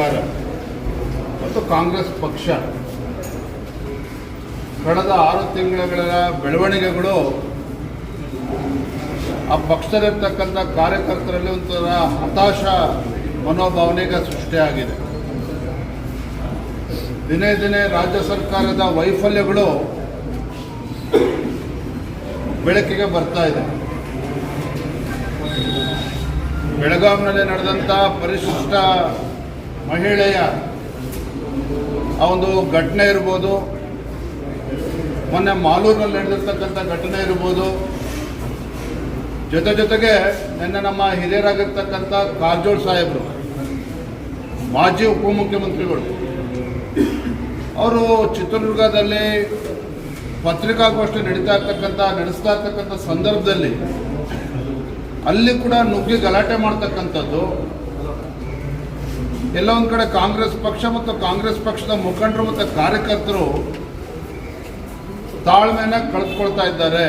ಸರ್ಕಾರ ಮತ್ತು ಕಾಂಗ್ರೆಸ್ ಪಕ್ಷ ಕಳೆದ ಆರು ತಿಂಗಳ ಬೆಳವಣಿಗೆಗಳು ಆ ಪಕ್ಷದಲ್ಲಿರ್ತಕ್ಕಂಥ ಕಾರ್ಯಕರ್ತರಲ್ಲಿ ಒಂಥರ ಹತಾಶ ಮನೋಭಾವನೆಗೆ ಸೃಷ್ಟಿಯಾಗಿದೆ. ದಿನೇ ದಿನೇ ರಾಜ್ಯ ಸರ್ಕಾರದ ವೈಫಲ್ಯಗಳು ಬೆಳಕಿಗೆ ಬರ್ತಾ ಇದೆ. ಬೆಳಗಾವಿನಲ್ಲಿ ನಡೆದಂಥ ಪರಿಶಿಷ್ಟ ಮಹಿಳೆಯ ಆ ಒಂದು ಘಟನೆ ಇರ್ಬೋದು. ಮೊನ್ನೆ ಮಾಲೂರಿನಲ್ಲಿ ನಡೆದಿರ್ತಕ್ಕಂಥ ಘಟನೆ ಇರ್ಬೋದು. ಜೊತೆ ಜೊತೆಗೆ ನಿನ್ನೆ ನಮ್ಮ ಹಿರಿಯರಾಗಿರ್ತಕ್ಕಂಥ ಕಾರಜೋಳ್ ಸಾಹೇಬರು, ಮಾಜಿ ಉಪಮುಖ್ಯಮಂತ್ರಿಗಳು. ಅವರು ಚಿತ್ರದುರ್ಗದಲ್ಲಿ ಪತ್ರಿಕಾಗೋಷ್ಠಿ ನಡೀತಾ ಇರ್ತಕ್ಕಂಥ, ನಡೆಸ್ತಾ ಇರ್ತಕ್ಕಂಥ ಸಂದರ್ಭದಲ್ಲಿ ಅಲ್ಲಿ ಕೂಡ ನುಗ್ಗಿ ಗಲಾಟೆ ಮಾಡ್ತಕ್ಕಂಥದ್ದು. ಎಲ್ಲ ಒಂದು ಕಡೆ ಕಾಂಗ್ರೆಸ್ ಪಕ್ಷ ಮತ್ತು ಕಾಂಗ್ರೆಸ್ ಪಕ್ಷದ ಮುಖಂಡರು ಮತ್ತು ಕಾರ್ಯಕರ್ತರು ತಾಳ್ಮೆನ ಕಳೆದುಕೊಳ್ತಾ ಇದ್ದಾರೆ.